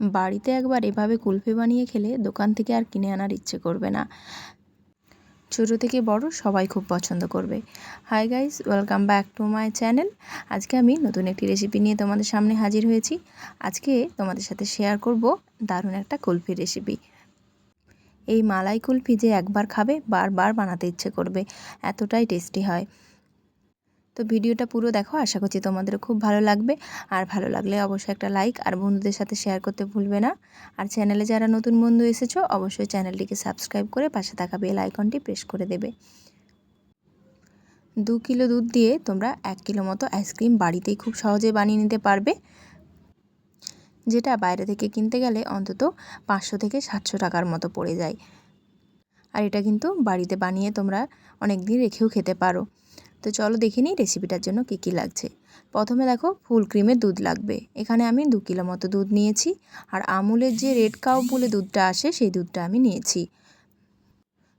বাড়িতে একবার এভাবে কুলফি বানিয়ে খেলে দোকান থেকে আর কিনে আনার ইচ্ছে করবে না। ছোটো থেকে বড় সবাই খুব পছন্দ করবে। Hi guys welcome back to my channel আজকে আমি নতুন একটি রেসিপি নিয়ে তোমাদের সামনে হাজির হয়েছি। আজকে তোমাদের সাথে শেয়ার করব দারুণ একটা কুলফি রেসিপি এই মালাই কুলফি যে একবার খাবে, বারবার বানাতে ইচ্ছে করবে। এতটাই টেস্টি হয়। তো ভিডিওটা পুরো দেখো, আশা করছি তোমাদের খুব ভালো লাগবে। আর ভালো লাগলে অবশ্যই একটা লাইক আর বন্ধুদের সাথে শেয়ার করতে ভুলবে না। আর চ্যানেলে যারা নতুন বন্ধু এসেছ, অবশ্যই চ্যানেলটিকে সাবস্ক্রাইব করে পাশে থাকা বেল আইকনটি প্রেস করে দেবে। দু কিলো দুধ দিয়ে তোমরা এক কিলো মতো আইসক্রিম বাড়িতেই খুব সহজে বানিয়ে নিতে পারবে। যেটা বাইরে থেকে কিনতে গেলে অন্তত পাঁচশো থেকে সাতশো টাকার মতো পড়ে যায়। আর এটা কিন্তু বাড়িতে বানিয়ে তোমরা অনেক দিন রেখেও খেতে পারো। তো চলো দেখে নিই রেসিপিটার জন্য কী কী লাগছে। প্রথমে দেখো ফুল ক্রিমের দুধ লাগবে। এখানে আমি দু কিলো মতো দুধ নিয়েছি। আর আমুলের যে রেড কাউ বলে দুধটা আসে, সেই দুধটা আমি নিয়েছি।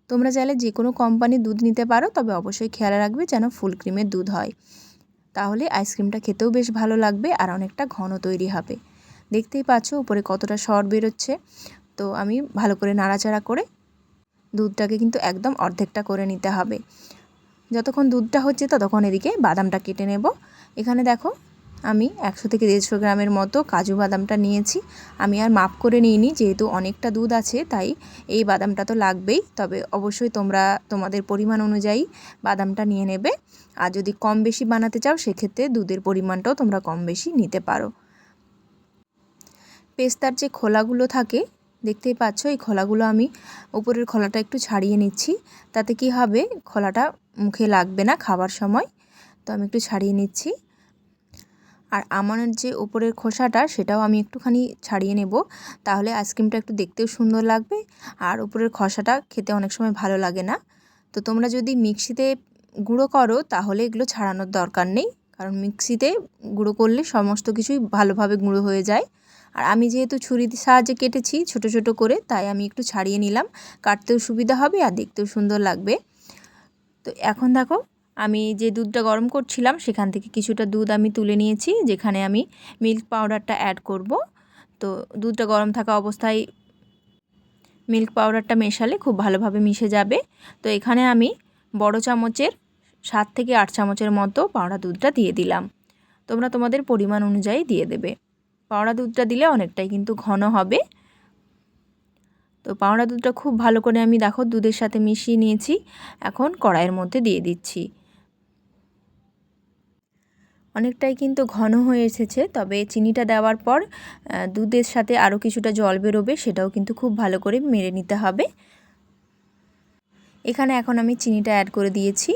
তোমরা চাইলে যে কোনো কোম্পানির দুধ নিতে পারো, তবে অবশ্যই খেয়াল রাখবে যেন ফুল ক্রিমের দুধ হয়। তাহলে আইসক্রিমটা খেতেও বেশ ভালো লাগবে আর অনেকটা ঘন তৈরি হবে। দেখতেই পাচ্ছ উপরে কতটা সর বেরোচ্ছে। তো আমি ভালো করে নাড়াচাড়া করে দুধটাকে কিন্তু একদম অর্ধেকটা করে নিতে হবে। যতক্ষণ দুধটা হচ্ছে ততক্ষণ এদিকে বাদামটা কেটে নেব। এখানে দেখো, আমি একশো থেকে দেড়শো গ্রামের মতো কাজু বাদামটা নিয়েছি। আমি আর মাপ করে নিইনি, যেহেতু অনেকটা দুধ আছে, তাই এই বাদামটা তো লাগবেই। তবে অবশ্যই তোমরা তোমাদের পরিমাণ অনুযায়ী বাদামটা নিয়ে নেবে। আর যদি কম বেশি বানাতে চাও, সেক্ষেত্রে দুধের পরিমাণটাও তোমরা কম বেশি নিতে পারো। পেস্তার যে খোলাগুলো থাকে, দেখতেই পাচ্ছ, এই খোলাগুলো আমি উপরের খোলাটা একটু ছাড়িয়ে নিচ্ছি। তাতে কি হবে, খোলাটা মুখে লাগবে না খাবার সময়। তো আমি একটু ছাড়িয়ে নিচ্ছি। আর আমার যে ওপরের খোসাটা, সেটাও আমি একটুখানি ছাড়িয়ে নেব। তাহলে আইসক্রিমটা একটু দেখতেও সুন্দর লাগবে। আর উপরের খসাটা খেতে অনেক সময় ভালো লাগে না। তো তোমরা যদি মিক্সিতে গুঁড়ো করো, তাহলে এগুলো ছাড়ানোর দরকার নেই। কারণ মিক্সিতে গুঁড়ো করলে সমস্ত কিছুই ভালোভাবে গুঁড়ো হয়ে যায়। আর আমি যেহেতু ছুরির সাহায্যে কেটেছি ছোট ছোট করে, তাই আমি একটু ছাড়িয়ে নিলাম। কাটতেও সুবিধা হবে আর দেখতেও সুন্দর লাগবে। তো এখন দেখো, আমি যে দুধটা গরম করছিলাম, সেখান থেকে কিছুটা দুধ আমি তুলে নিয়েছি, যেখানে আমি মিল্ক পাউডারটা অ্যাড করব। তো দুধটা গরম থাকা অবস্থায় মিল্ক পাউডারটা মেশালে খুব ভালোভাবে মিশে যাবে। তো এখানে আমি বড় চামচের, সাত থেকে আট চামচের মতো পাউডা দুধটা দিয়ে দিলাম। তোমরা তোমাদের পরিমাণ অনুযায়ী দিয়ে দেবে। পাউডা দুধটা দিলে অনেকটাই কিন্তু ঘন হবে। তো পাউডা দুধটা খুব ভালো করে আমি দেখো দুধের সাথে মিশিয়ে নিয়েছি। এখন কড়াইয়ের মধ্যে দিয়ে দিচ্ছি। অনেকটাই কিন্তু ঘন হয়ে এসেছে, তবে চিনিটা দেওয়ার পর দুধের সাথে আরও কিছুটা জল বেরোবে, সেটাও কিন্তু খুব ভালো করে মেরে নিতে হবে। এখানে এখন আমি চিনিটা অ্যাড করে দিয়েছি।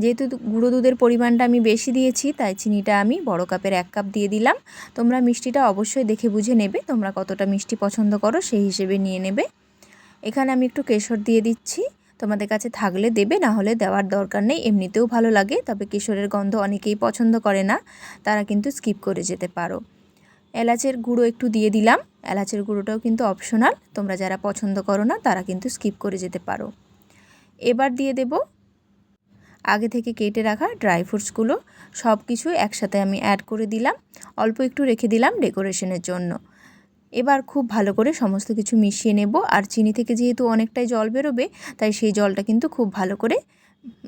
যেহেতু গুঁড়ো দুধের পরিমাণটা আমি বেশি দিয়েছি, তাই চিনিটা আমি বড় কাপের এক কাপ দিয়ে দিলাম। তোমরা মিষ্টিটা অবশ্যই দেখে বুঝে নেবে, তোমরা কতটা মিষ্টি পছন্দ করো সেই হিসেবে নিয়ে নেবে। এখানে আমি একটু কেশর দিয়ে দিচ্ছি। তোমাদের কাছে থাকলে দেবে, না হলে দেওয়ার দরকার নেই। এমনিতেও ভালো লাগে, তবে কেশরের গন্ধ অনেকেই পছন্দ করে না। তারা কিন্তু স্কিপ করে যেতে পারো। এলাচের গুঁড়ো একটু দিয়ে দিলাম। এলাচের গুঁড়োটাও কিন্তু অপশনাল তোমরা যারা পছন্দ করো না, তারা কিন্তু স্কিপ করে যেতে পারো। এবার দিয়ে দেব আগে থেকে কেটে রাখা ড্রাই ফ্রুটসগুলো সব কিছু একসাথে আমি অ্যাড করে দিলাম। অল্প একটু রেখে দিলাম ডেকোরেশনের জন্য। এবার খুব ভালো করে সমস্ত কিছু মিশিয়ে নেব। আর চিনি থেকে যেহেতু অনেকটাই জল বেরোবে, তাই সেই জলটা কিন্তু খুব ভালো করে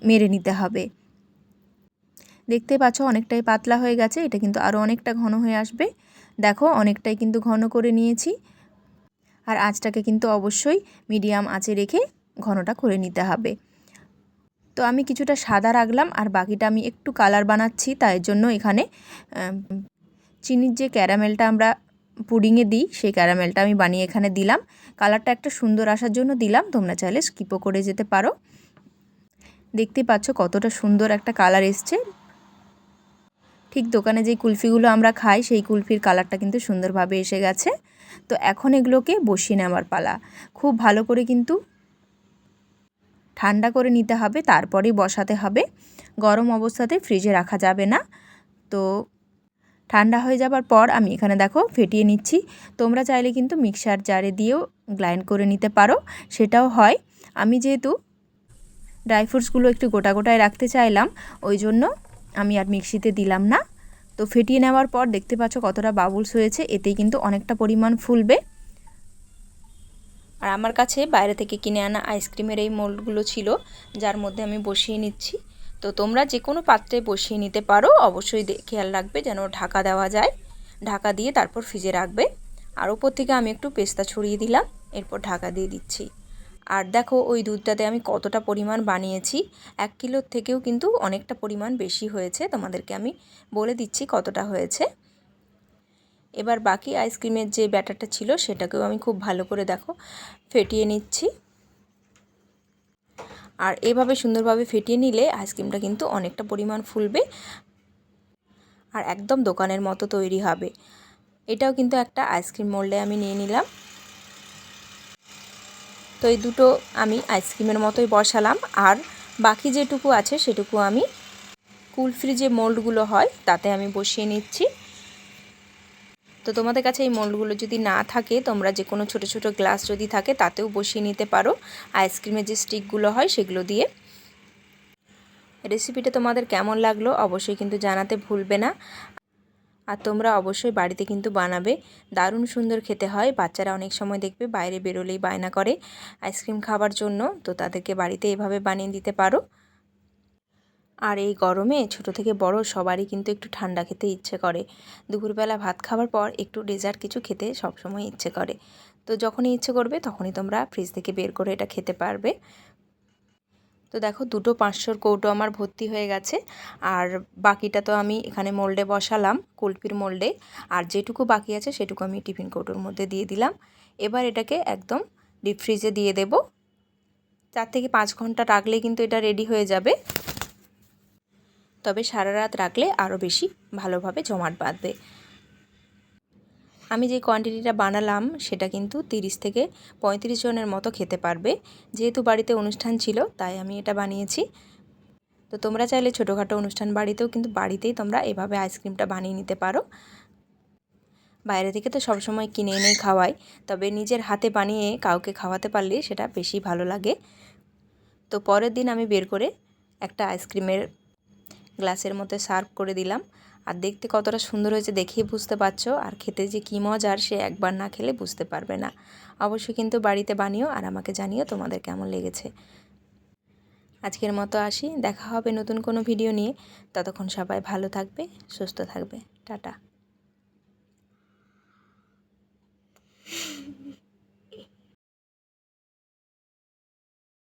মেরে নিতে হবে। দেখতে পাচ্ছ অনেকটাই পাতলা হয়ে গেছে, এটা কিন্তু আরও অনেকটা ঘন হয়ে আসবে। দেখো অনেকটাই কিন্তু ঘন করে নিয়েছি। আর আঁচটাকে কিন্তু অবশ্যই মিডিয়াম আঁচে রেখে ঘনটা করে নিতে হবে। তো আমি কিছুটা সাদা রাখলাম, আর বাকিটা আমি একটু কালার বানাচ্ছি, তাই জন্য এখানে চিনির যে ক্যারামেলটা আমরা পুডিংয়ে দিই, সেই ক্যারামেলটা আমি বানিয়ে এখানে দিলাম। কালারটা একটা সুন্দর আসার জন্য দিলাম, তোমরা চাইলে স্কিপও করে যেতে পারো। দেখতে পাচ্ছ কতটা সুন্দর একটা কালার এসছে। ঠিক দোকানে যে কুলফিগুলো আমরা খাই, সেই কুলফির কালারটা কিন্তু সুন্দরভাবে এসে গেছে। তো এখন এগুলোকে বসিয়ে নেওয়ার পালা। খুব ভালো করে কিন্তু ঠান্ডা করে নিতে হবে, তারপরেই বসাতে হবে। গরম অবস্থাতে ফ্রিজে রাখা যাবে না। তো ঠান্ডা হয়ে যাবার পর আমি এখানে দেখো ফেটিয়ে নিচ্ছি। তোমরা চাইলে কিন্তু মিক্সার জারে দিয়েও গ্লাইন্ড করে নিতে পারো। সেটাও হয়। আমি যেহেতু ড্রাই ফ্রুটসগুলো একটু গোটা গোটায় রাখতে চাইলাম, ওই জন্য আমি আর মিক্সিতে দিলাম না। তো ফেটিয়ে নেওয়ার পর দেখতে পাচ্ছ কতটা বাবুলস হয়েছে, এতেই কিন্তু অনেকটা পরিমাণ ফুলবে। আর আমার কাছে বাইরে থেকে কিনে আনা আইসক্রিমের এই মোল্ডগুলো ছিল, যার মধ্যে আমি বসিয়ে নিচ্ছি। তো তোমরা যে কোনো পাত্রে বসিয়ে নিতে পারো। অবশ্যই খেয়াল রাখবে যেন ঢাকা দেওয়া যায়। ঢাকা দিয়ে তারপর ফ্রিজে রাখবে। আর ওপর থেকে আমি একটু পেস্তা ছড়িয়ে দিলাম। এরপর ঢাকা দিয়ে দিচ্ছি। আর দেখো, ওই দুধটাতে আমি কতটা পরিমাণ বানিয়েছি। এক কিলোর থেকেও কিন্তু অনেকটা পরিমাণ বেশি হয়েছে। তোমাদেরকে আমি বলে দিচ্ছি কতটা হয়েছে। এবার বাকি আইসক্রিমের যে ব্যাটারটা ছিল, সেটাকেও আমি খুব ভালো করে দেখো, ফেটিয়ে নিচ্ছি। আর এভাবে সুন্দরভাবে ফেটিয়ে নিলে আইসক্রিমটা কিন্তু অনেকটা পরিমাণ ফুলবে আর একদম দোকানের মতো তৈরি হবে। এটাও কিন্তু একটা আইসক্রিম মোল্ডে আমি নিয়ে নিলাম। তো এই দুটো আমি আইসক্রিমের মতোই বসালাম আর বাকি যেটুকু আছে সেটুকু আমি কুলফ্রি যে মোল্ডগুলো হয় তাতে আমি বসিয়ে নিচ্ছি। তো তোমাদের কাছে এই মোল্ডগুলো যদি না থাকে, তোমরা যে কোনো ছোটো ছোটো গ্লাস যদি থাকে, তাতেও বসিয়ে নিতে পারো। আইসক্রিমের যে স্টিকগুলো হয়, সেগুলো দিয়ে। রেসিপিটা তোমাদের কেমন লাগল, অবশ্যই কিন্তু জানাতে ভুলবে না। আর তোমরা অবশ্যই বাড়িতে কিন্তু বানাবে। দারুণ সুন্দর খেতে হয়। বাচ্চারা অনেক সময় দেখবে বাইরে বেরোলেই বায়না করে আইসক্রিম খাবার জন্য। তো তাদেরকে বাড়িতে এভাবে বানিয়ে দিতে পারো। আর এই গরমে ছোট থেকে বড় সবারই কিন্তু একটু ঠান্ডা খেতে ইচ্ছে করে। দুপুরবেলা ভাত খাওয়ার পর একটু ডেজার্ট কিছু খেতে সবসময় ইচ্ছে করে। তো যখনই ইচ্ছে করবে তখনই তোমরা ফ্রিজ থেকে বের করে এটা খেতে পারবে। তো দেখো দুটো পাঁচশোর কৌটো আমার ভর্তি হয়ে গেছে। আর বাকিটা তো আমি এখানে মোল্ডে বসালাম কুলপির মোল্ডে আর যেটুকু বাকি আছে সেটুকু আমি টিফিন কৌটোর মধ্যে দিয়ে দিলাম। এবার এটাকে একদম ডিপ ফ্রিজে দিয়ে দেব। চার থেকে পাঁচ ঘণ্টা রাখলে কিন্তু এটা রেডি হয়ে যাবে। তবে সারা রাত রাখলে আরও বেশি ভালোভাবে জমাট বাঁধবে। আমি যে কোয়ান্টিটিটা বানালাম, সেটা কিন্তু তিরিশ থেকে পঁয়ত্রিশ জনের মতো খেতে পারবে। যেহেতু বাড়িতে অনুষ্ঠান ছিল, তাই আমি এটা বানিয়েছি। তো তোমরা চাইলে ছোটোখাটো অনুষ্ঠান বাড়িতেও কিন্তু বাড়িতেই তোমরা এভাবে আইসক্রিমটা বানিয়ে নিতে পারো। বাইরে থেকে তো সবসময় কিনে এনেই খাওয়াই, তবে নিজের হাতে বানিয়ে কাউকে খাওয়াতে পারলে সেটা বেশি ভালো লাগে। তো পরের দিন আমি বের করে একটা আইসক্রিমের গ্লাসের মধ্যে সার্ভ করে দিলাম। আর দেখতে কতটা সুন্দর হয়েছে দেখেই বুঝতে পারছ। আর খেতে যে কী মজার, সে একবার না খেলে বুঝতে পারবে না। অবশ্যই কিন্তু বাড়িতে বানিও আর আমাকে জানিও তোমাদের কেমন লেগেছে। আজকের মতো আসি। দেখা হবে নতুন কোনো ভিডিও নিয়ে। ততক্ষণ সবাই ভালো থাকবে, সুস্থ থাকবে। টাটা।